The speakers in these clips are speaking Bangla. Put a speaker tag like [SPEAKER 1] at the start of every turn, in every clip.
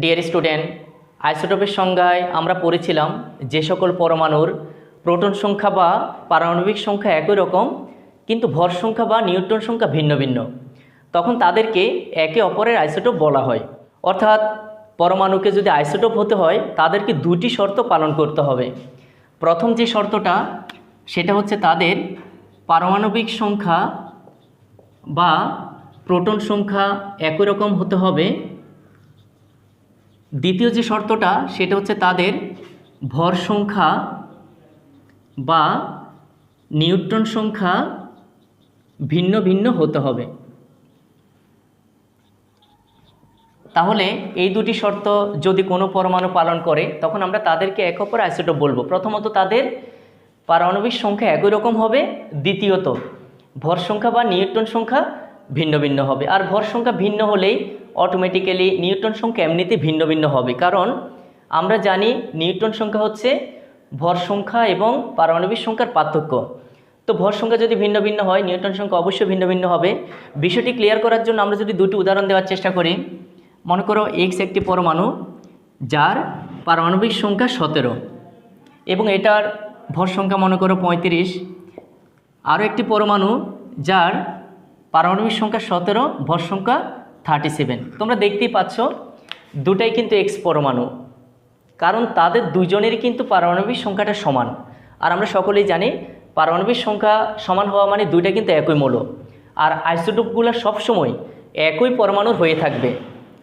[SPEAKER 1] ডিয়ার স্টুডেন্ট আইসোটোপের সংজ্ঞায় আমরা পড়েছিলাম যে সকল পরমাণুর প্রোটন সংখ্যা বা পারমাণবিক সংখ্যা একই রকম, কিন্তু ভর সংখ্যা বা নিউট্রন সংখ্যা ভিন্ন ভিন্ন। তখন তাদেরকে একে অপরের আইসোটোপ বলা হয়। অর্থাৎ পরমাণুকে যদি আইসোটোপ হতে হয়, তাদেরকে দুটি শর্ত পালন করতে হবে। প্রথম যে শর্তটা, সেটা হচ্ছে তাদের পারমাণবিক সংখ্যা বা প্রোটন সংখ্যা একই রকম হতে হবে দ্বিতীয় যে শর্তটা, সেটা হচ্ছে তাদের ভর সংখ্যা বা নিউট্রন সংখ্যা ভিন্ন ভিন্ন হতে হবে। তাহলে এই দুটি শর্ত যদি কোনো পরমাণু পালন করে, তখন আমরা তাদেরকে এক অপর আইসোটোপ বলব। প্রথমত তাদের পারমাণবিক সংখ্যা একই রকম হবে, দ্বিতীয়ত ভর সংখ্যা বা নিউট্রন সংখ্যা ভিন্ন ভিন্ন হবে। আর ভর সংখ্যা ভিন্ন হলেই অটোমেটিক্যালি নিউট্রন সংখ্যা এমনিতে ভিন্ন ভিন্ন হবে। কারণ আমরা জানি নিউট্রন সংখ্যা হচ্ছে ভর সংখ্যা এবং পারমাণবিক সংখ্যার পার্থক্য। তো ভর সংখ্যা যদি ভিন্ন ভিন্ন হয়, নিউট্রন সংখ্যা অবশ্যই ভিন্ন ভিন্ন হবে। বিষয়টি ক্লিয়ার করার জন্য আমরা যদি দুটি উদাহরণ দেওয়ার চেষ্টা করি, মনে করো এক্স একটি পরমাণু যার পারমাণবিক সংখ্যা সতেরো এবং এটার ভর সংখ্যা মনে করো পঁয়ত্রিশ। আরও একটি পরমাণু যার পারমাণবিক সংখ্যা সতেরো, ভর সংখ্যা থার্টি সেভেন। তোমরা দেখতেই পাচ্ছ, দুটাই কিন্তু এক্স পরমাণু। কারণ তাদের দুজনেরই কিন্তু পারমাণবিক সংখ্যাটা সমান। আর আমরা সকলেই জানি, পারমাণবিক সংখ্যা সমান হওয়া মানে দুইটা কিন্তু একই মৌল। আর আইসোটোপগুলো সবসময় একই পরমাণুর হয়ে থাকবে।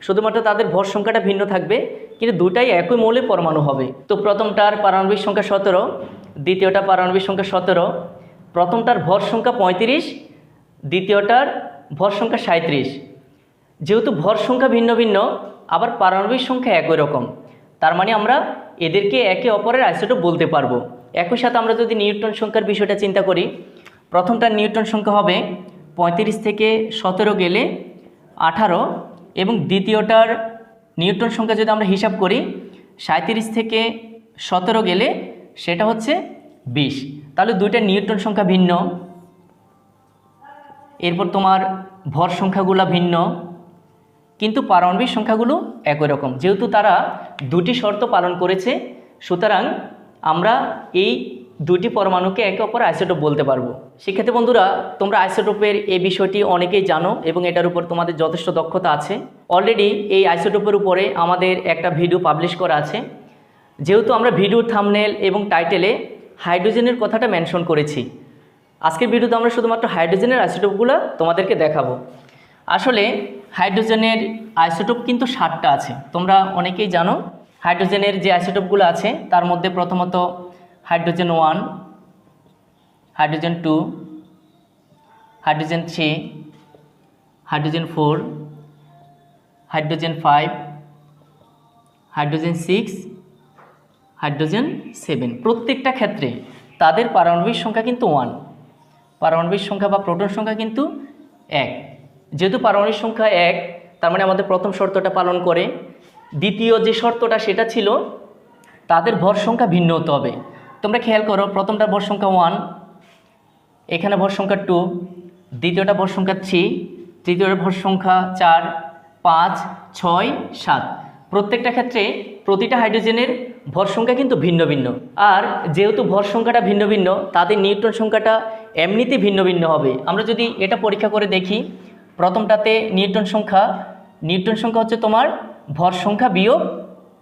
[SPEAKER 1] শুধুমাত্র তাদের ভর সংখ্যাটা ভিন্ন থাকবে, কিন্তু দুটাই একই মৌলের পরমাণু হবে। তো প্রথমটার পারমাণবিক সংখ্যা সতেরো, দ্বিতীয়টা পারমাণবিক সংখ্যা সতেরো, প্রথমটার ভর সংখ্যা পঁয়ত্রিশ, দ্বিতীয়টার ভর সংখ্যা সাঁত্রিশ যেহেতু ভর সংখ্যা ভিন্ন ভিন্ন, আবার পারমাণবিক সংখ্যা একই রকম। তার মানে আমরা এদেরকে একে অপরের আইসোটোপ বলতে পারব। একই সাথে আমরা যদি নিউটন সংখ্যার বিষয়টা চিন্তা করি প্রথমটার নিউটন সংখ্যা হবে পঁয়ত্রিশ থেকে সতেরো গেলে আঠারো এবং দ্বিতীয়টার নিউটন সংখ্যা যদি আমরা হিসাব করি সাঁত্রিশ থেকে সতেরো গেলে সেটা হচ্ছে বিশ। তাহলে দুইটা নিউটন সংখ্যা ভিন্ন। এরপর তোমার ভর সংখ্যাগুলো ভিন্ন। কিন্তু পারমাণবিক সংখ্যাগুলো একই রকম। যেহেতু তারা দুটি শর্ত পালন করেছে, সুতরাং আমরা এই দুটি পরমাণুকে একে অপর আইসোটোপ বলতে পারব। সেক্ষেত্রে বন্ধুরা, তোমরা আইসোটোপের এই বিষয়টি অনেকেই জানো এবং এটার উপর তোমাদের যথেষ্ট দক্ষতা আছে। অলরেডি এই আইসোটোপের উপরে আমাদের একটা ভিডিও পাবলিশ করা আছে। যেহেতু আমরা ভিডিওর থামনেল এবং টাইটেলে হাইড্রোজেনের কথাটা মেনশন করেছি। আজকের ভিডিওতে আমরা শুধুমাত্র হাইড্রোজেনের আইসোটোপগুলো তোমাদেরকে দেখাবো। আসলে হাইড্রোজেনের আইসোটোপ কিন্তু ষাটটা আছে। তোমরা অনেকেই জানো, হাইড্রোজেনের যে আইসোটোপগুলো আছে, তার মধ্যে প্রথমত hydrogen one, hydrogen two, hydrogen three, hydrogen four, hydrogen five, hydrogen six, hydrogen seven. প্রত্যেকটা ক্ষেত্রে তাদের পারমাণবিক সংখ্যা কিন্তু ওয়ান। পারমাণবিক সংখ্যা বা প্রোটন সংখ্যা কিন্তু এক। যেহেতু পারমাণবিক সংখ্যা এক, তার মানে আমাদের প্রথম শর্তটা পালন করে। দ্বিতীয় যে শর্তটা, সেটা ছিল তাদের ভর সংখ্যা ভিন্ন হতে হবে। তোমরা খেয়াল করো, প্রথমটা ভর সংখ্যা ওয়ান এখানে ভর সংখ্যা টু দ্বিতীয়টা ভর সংখ্যা থ্রি তৃতীয়টা ভর সংখ্যা চার, পাঁচ, ছয়, সাত। প্রত্যেকটা ক্ষেত্রে প্রতিটা হাইড্রোজেনের ভর সংখ্যা কিন্তু ভিন্ন ভিন্ন। আর যেহেতু ভর সংখ্যাটা ভিন্ন ভিন্ন, তাদের নিউট্রন সংখ্যাটা এমনিতে ভিন্ন ভিন্ন হবে। আমরা যদি এটা পরীক্ষা করে দেখি প্রথমটাতে নিউটন সংখ্যা। নিউটন সংখ্যা হচ্ছে তোমার ভর সংখ্যা বিয়োগ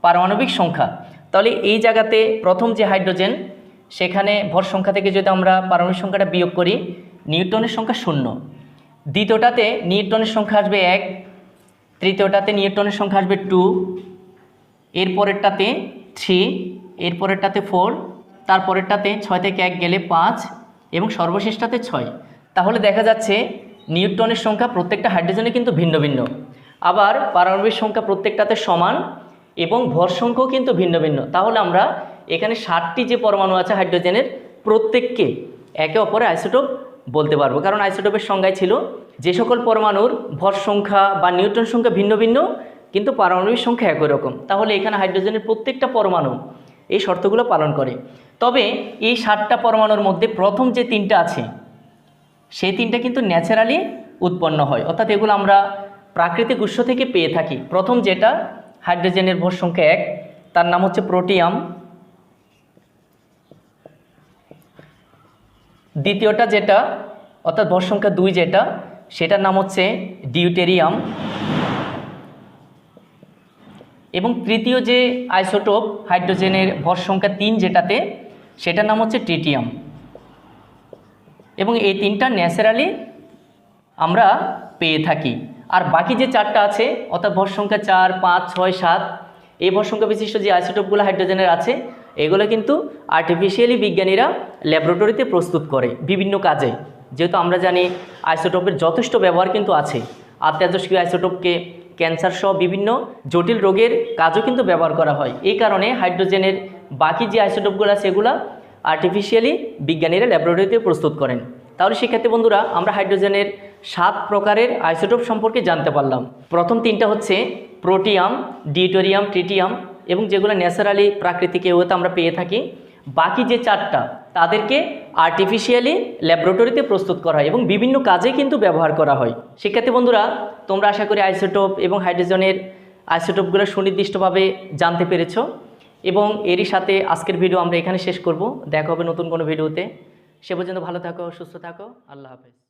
[SPEAKER 1] পারমাণবিক সংখ্যা। তাহলে এই জায়গাতে প্রথম যে হাইড্রোজেন, সেখানে ভর সংখ্যা থেকে যদি আমরা পারমাণবিক সংখ্যাটা বিয়োগ করি নিউটনের সংখ্যা শূন্য। দ্বিতীয়টাতে নিউটনের সংখ্যা আসবে এক, তৃতীয়টাতে নিউটনের সংখ্যা আসবে টু, এরপরেরটাতে থ্রি, এরপরেরটাতে ফোর, তারপরেরটাতে ছয় থেকে এক গেলে পাঁচ, এবং সর্বশেষটাতে ছয়। তাহলে দেখা যাচ্ছে নিউটনের সংখ্যা প্রত্যেকটা হাইড্রোজেনে কিন্তু ভিন্ন ভিন্ন। আবার পারমাণবিক সংখ্যা প্রত্যেকটাতে সমান এবং ভর সংখ্যাও কিন্তু ভিন্ন ভিন্ন। তাহলে আমরা এখানে ষাটটি যে পরমাণু আছে হাইড্রোজেনের, প্রত্যেককে একে অপরে আইসোটোপ বলতে পারব। কারণ আইসোটোপের সংজ্ঞায় ছিল যে সকল পরমাণুর ভর সংখ্যা বা নিউটন সংখ্যা ভিন্ন ভিন্ন, কিন্তু পারমাণবিক সংখ্যা একই রকম। তাহলে এখানে হাইড্রোজেনের প্রত্যেকটা পরমাণু এই শর্তগুলো পালন করে। তবে এই ষাটটা পরমাণুর মধ্যে প্রথম যে তিনটা আছে সেই তিনটা কিন্তু ন্যাচারালি উৎপন্ন হয়। অর্থাৎ এগুলো আমরা প্রাকৃতিক উৎস থেকে পেয়ে থাকি। প্রথম যেটা, হাইড্রোজেনের ভর সংখ্যা এক, তার নাম হচ্ছে প্রোটিয়াম। দ্বিতীয়টা যেটা, অর্থাৎ ভর সংখ্যা দুই যেটা, সেটার নাম হচ্ছে ডিউটেরিয়াম। এবং তৃতীয় যে আইসোটোপ, হাইড্রোজেনের ভর সংখ্যা তিন যেটাতে, সেটার নাম হচ্ছে ট্রিটিয়াম। এবং এই তিনটা ন্যাচারালি আমরা পেয়ে থাকি। আর বাকি যে চারটা আছে, অর্থাৎ ভর সংখ্যা চার, পাঁচ, ছয়, সাত, এই ভর সংখ্যা বিশিষ্ট যে আইসোটোপগুলো হাইড্রোজেনের আছে, এগুলো কিন্তু আর্টিফিশিয়ালি বিজ্ঞানীরা ল্যাবরেটরিতে প্রস্তুত করে বিভিন্ন কাজে। যেহেতু আমরা জানি আইসোটোপের যথেষ্ট ব্যবহার কিন্তু আছে। আর তেজস্ক্রিয় আইসোটোপকে ক্যান্সার সহ বিভিন্ন জটিল রোগের কাজও কিন্তু ব্যবহার করা হয়। এই কারণে হাইড্রোজেনের বাকি যে আইসোটোপগুলো এগুলো আর্টিফিশিয়ালি বিজ্ঞানীরা ল্যাবরেটরিতে প্রস্তুত করেন। তাহলে সেক্ষেত্রে বন্ধুরা, আমরা হাইড্রোজেনের সাত প্রকারের আইসোটোপ সম্পর্কে জানতে পারলাম। প্রথম তিনটা হচ্ছে প্রোটিয়াম ডিটোরিয়াম ট্রিটিয়াম এবং যেগুলো ন্যাচারালি প্রাকৃতিক এওতে আমরা পেয়ে থাকি। বাকি যে চারটা, তাদেরকে আর্টিফিশিয়ালি ল্যাবরেটরিতে প্রস্তুত করা হয় এবং বিভিন্ন কাজে কিন্তু ব্যবহার করা হয়। শিক্ষার্থী বন্ধুরা, তোমরা আশা করি আইসোটোপ এবং হাইড্রোজেনের আইসোটোপগুলো সুনির্দিষ্টভাবে জানতে পেরেছ। এবং এরই সাথে আজকের ভিডিও আমরা এখানে শেষ করব। দেখা হবে নতুন কোনো ভিডিওতে সে পর্যন্ত ভালো থাকো, সুস্থ থাকো। আল্লাহ হাফেজ।